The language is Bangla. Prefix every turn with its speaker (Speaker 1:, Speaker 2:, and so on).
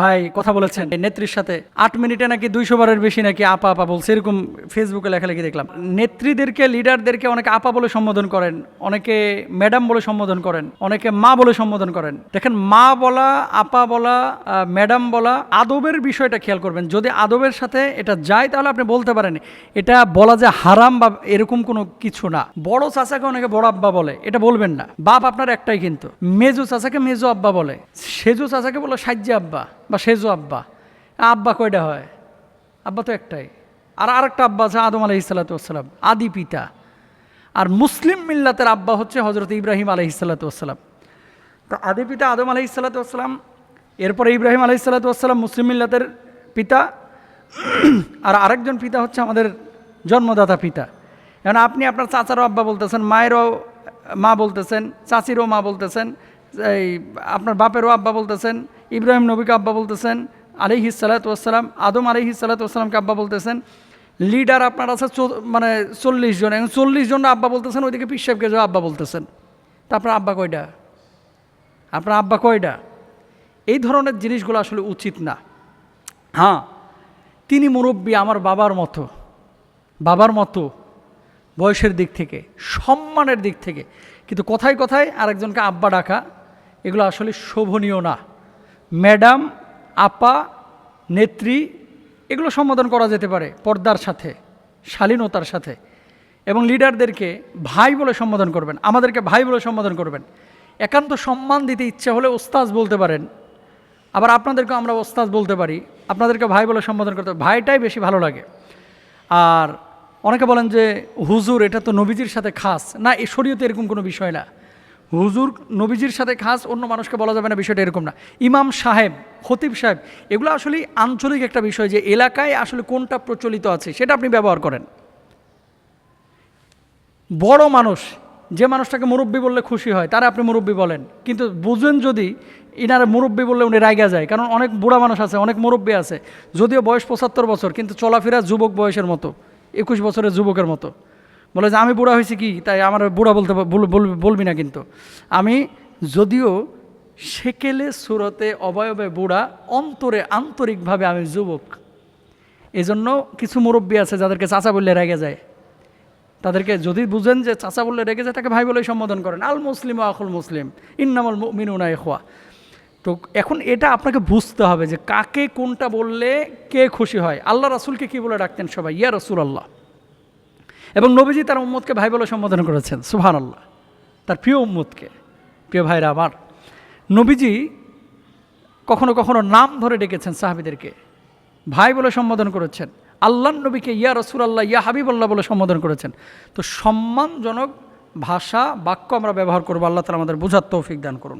Speaker 1: ভাই, কথা বলেছেন। নেত্রীর সাথে আট মিনিটে নাকি দুইশো বারের বেশি নাকি আপা আপা বলছে, এরকম ফেসবুকে লেখালেখি দেখলাম। নেত্রীদেরকে লিডারদেরকে অনেকে আপা বলে সম্বোধন করেন, অনেকে ম্যাডাম বলে সম্বোধন করেন, অনেকে মা বলে সম্বোধন করেন। দেখেন, মা বলা, আপা বলা ম্যাডাম বলা, আদবের বিষয়টা খেয়াল করবেন। যদি আদবের সাথে এটা যায়, তাহলে আপনি বলতে পারেন, এটা বলা যে হারাম বা এরকম কোনো কিছু না। বড় চাচাকে অনেকে বড় আব্বা বলে, এটা বলবেন না। বাপ আপনার একটাই কিন্তু। মেজু চাচাকে মেজু আব্বা বলে। সেজু চাচাকে বলে সাজ্জা আব্বা। বা সেজু আব্বা। আব্বা কয়টা হয়? আব্বা তো একটাই। আর আরেকটা আব্বা আছে আদম আলহি সাল্লাতাম আদি পিতা। আর মুসলিম মিল্লাতের আব্বা হচ্ছে হজরত ইব্রাহিম আলহি সাল্লাতাম তো আদি পিতা আদম আলহি সাল্লাতাম এরপরে ইব্রাহিম আলহি সাল্লাতাম মুসলিম মিল্লাতের পিতা। আর আরেকজন পিতা হচ্ছে আমাদের জন্মদাতা পিতা। এখন আপনি আপনার চাচারও আব্বা বলতেছেন, মায়েরও মা বলতেছেন, চাচিরও মা বলতেছেন, এই আপনার বাপেরও আব্বা বলতেছেন ইব্রাহিম নবীকে আব্বা বলতেছেন আলিহি সালাতাম আদম আলিহি সালাতামকে আব্বা বলতেছেন, লিডার আপনার আছে মানে চল্লিশ জন, এখন চল্লিশ জন আব্বা বলতেছেন, ওইদিকে পিসাবকে যে আব্বা বলতেছেন। তা আপনার আব্বা কয়টা আপনার আব্বা কয়টা এই ধরনের জিনিসগুলো আসলে উচিত না। হ্যাঁ তিনি মুরব্বী আমার বাবার মতো বাবার মতো, বয়সের দিক থেকে, সম্মানের দিক থেকে। কিন্তু কথায় কথায় আরেকজনকে আব্বা ডাকা, এগুলো আসলে শোভনীয় না। ম্যাডাম, আপা, নেত্রী, এগুলো সম্বোধন করা যেতে পারে পর্দার সাথে, শালীনতার সাথে। এবং লিডারদেরকে ভাই বলে সম্বোধন করবেন, আমাদেরকে ভাই বলে সম্বোধন করবেন। একান্ত সম্মান দিতে ইচ্ছে হলে ওস্তাজ বলতে পারেন। আবার আপনাদেরকে আমরা ওস্তাদ বলতে পারি, আপনাদেরকে ভাই বলে সম্বোধন করতে ভাইটাই বেশি ভালো লাগে। আর অনেকে বলেন যে, হুজুর, এটা তো নবীজির সাথে খাস। না এ শরীয়তে এরকম কোনো বিষয় না। হুজুর নবীজির সাথে খাস অন্য মানুষকে বলা যাবে না, বিষয়টা এরকম না। ইমাম সাহেব, খতিব সাহেব, এগুলো আসলে আঞ্চলিক একটা বিষয় যে এলাকায় আসলে কোনটা প্রচলিত আছে, সেটা আপনি ব্যবহার করেন। বড় মানুষ, যে মানুষটাকে মুরব্বী বললে খুশি হয়, তারা আপনি মুরব্বী বলেন। কিন্তু বুঝেন যদি ইনারা মুরব্বী বললে উনি রাইগা যায়, কারণ অনেক বুড়া মানুষ আছে, অনেক মুরব্বী আছে, যদিও বয়স পঁচাত্তর বছর, কিন্তু চলাফেরা যুবক বয়সের মতো, একুশ বছরের যুবকের মতো। বলে যে, আমি বুড়া হয়েছি কি? তাই আমার বুড়া বলতে বল- বল- বলবি না কিন্তু। আমি যদিও সেকেলে সুরতে অবয়বে বুড়া, অন্তরে আন্তরিকভাবে আমি যুবক। এজন্য কিছু মুরব্বী আছে যাদেরকে চাচা বললে রেগে যায়। তাদেরকে যদি বুঝেন যে চাচা বললে রেগে যায়, তাকে ভাই বলে সম্বোধন করেন। আল মুসলিম ও আকুল মুসলিম, ইন্নামল মিনুনা এখোয়া তো এখন এটা আপনাকে বুঝতে হবে যে কাকে কোনটা বললে কে খুশি হয়। আল্লাহ রাসুলকে কি বলে ডাকতেন সবাই? ইয়া রসুল আল্লাহ এবং নবীজি তার উম্মতকে ভাই বলে সম্বোধন করেছেন সুহান আল্লাহ তার প্রিয় উম্মতকে, প্রিয় ভাইরা আমার, নবীজি কখনো কখনো নাম ধরে ডেকেছেন সাহাবিদেরকে, ভাই বলে সম্বোধন করেছেন, আল্লাহ নবীকে ইয়া রসুল আল্লাহ ইয়া হাবিবুল্লাহ বলে সম্বোধন করেছেন। তো সম্মানজনক ভাষা, বাক্য আমরা ব্যবহার করব, আল্লাহ তালা আমাদের বোঝার তৌফিক দান করুন।